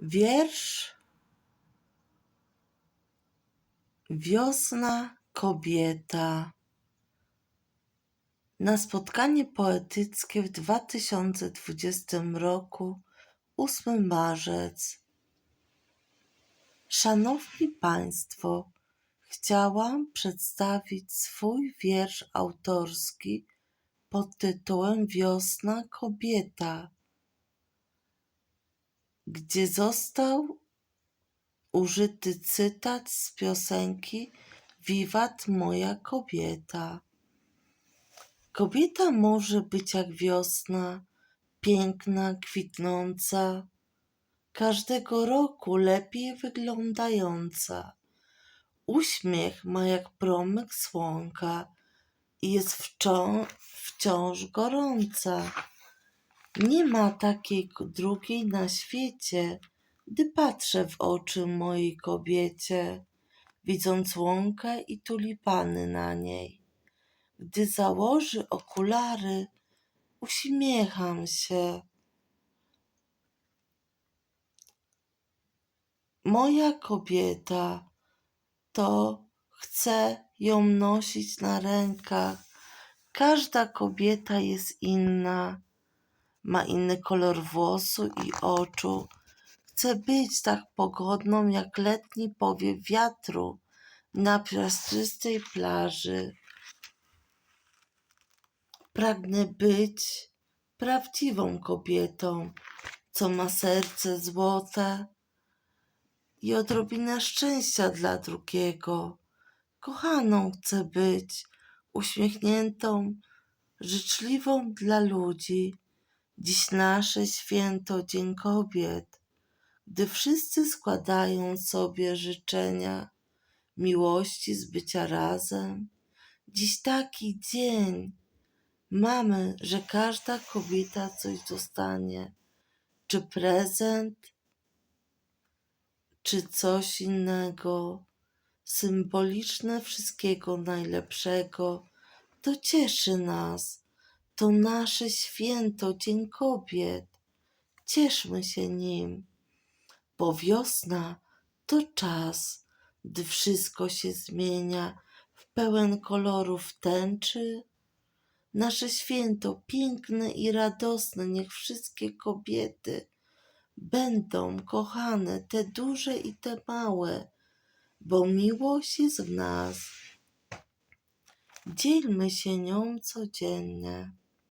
Wiersz Wiosna kobieta. Na spotkanie poetyckie w 2020 roku, 8 marzec. Szanowni Państwo, chciałam przedstawić swój wiersz autorski pod tytułem Wiosna kobieta, gdzie został użyty cytat z piosenki Wiwat moja kobieta. Kobieta może być jak wiosna, piękna, kwitnąca, każdego roku lepiej wyglądająca. Uśmiech ma jak promyk słonka i jest wciąż, wciąż gorąca. Nie ma takiej drugiej na świecie, gdy patrzę w oczy mojej kobiecie, widząc łąkę i tulipany na niej. Gdy założy okulary, uśmiecham się. Moja kobieta to chcę ją nosić na rękach. Każda kobieta jest inna, ma inny kolor włosu i oczu. Chcę być tak pogodną jak letni powiew wiatru na piaszczystej plaży. Pragnę być prawdziwą kobietą, co ma serce złote i odrobinę szczęścia dla drugiego. Kochaną chcę być, uśmiechniętą, życzliwą dla ludzi. Dziś nasze święto Dzień Kobiet, gdy wszyscy składają sobie życzenia miłości z bycia razem. Dziś taki dzień. Mamy, że każda kobieta coś dostanie. Czy prezent, czy coś innego. Symboliczne wszystkiego najlepszego. To cieszy nas. To nasze święto, Dzień Kobiet. Cieszmy się nim, bo wiosna to czas, gdy wszystko się zmienia w pełen kolorów tęczy. Nasze święto piękne i radosne, niech wszystkie kobiety będą kochane, te duże i te małe, bo miłość jest w nas. Dzielmy się nią codziennie.